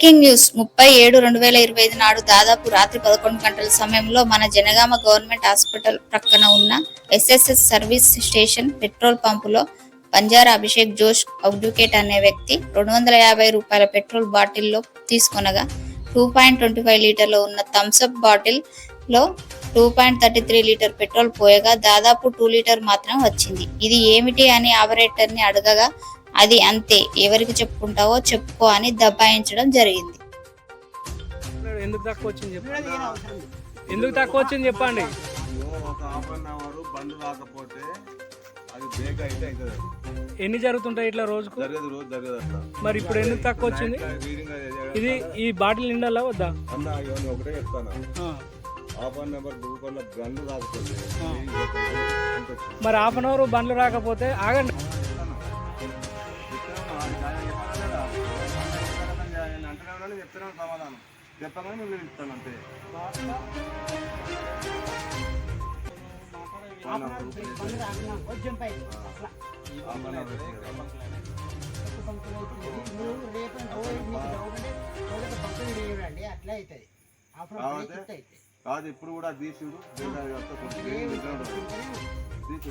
Breaking news. ముప్పై ఏడు రెండు వేల ఇరవై ఐదు నాడు దాదాపు రాత్రి పదకొండు గంటల సమయంలో మన జనగామ గవర్నమెంట్ హాస్పిటల్ ప్రక్కన ఉన్న ఎస్ఎస్ఎస్ సర్వీస్ స్టేషన్ పెట్రోల్ పంపులో బంజారా అభిషేక్ జోష్ అడ్వకేట్ అనే వ్యక్తి రెండు వందల యాభై రూపాయల పెట్రోల్ బాటిల్లో తీసుకొనగా టూ పాయింట్ ట్వంటీ ఫైవ్ లీటర్లో ఉన్న థమ్స్అప్ బాటిల్లో two point thirty three litre petrol పోయగా దాదాపు టూ లీటర్ మాత్రం వచ్చింది. ఇది ఏమిటి అని ఆపరేటర్ని అడగగా అది అంతే. ఎవరికి చెప్పుకుంటావో చెప్పుకో అని దబాయించడం జరిగింది. ఎందుకు తక్కువ వచ్చింది చెప్పండి? ఎందుకు తక్కువ వచ్చింది చెప్పండి? బంద్ రాకపోతే అది బ్రేక్ అయితే అవుతుంది ఎన్ని జరుగుతుంటాయి ఇట్లా రోజుకు? జరగదు రోజు జరగదు అట్లా మరి ఇప్పుడు ఎందుకు తక్కువ వచ్చింది? ఇది ఈ బాటిల్ నిండాలా వద్దా? అన్న ఇవన్నీ ఒకటే చెప్తాను. హాఫ్ అన్ అవర్ రాకపోతే? మరి హాఫ్ అన్ అవర్ బండ్లు రాకపోతే ఆగండి. ఉన్నాడు, చెప్తున్నాను సమాధానం. చెప్పగానే నువ్వు ఇస్తాను అంతే. అట్లా అవుతుంది కాదు ఇప్పుడు కూడా తీసుడు. తీసు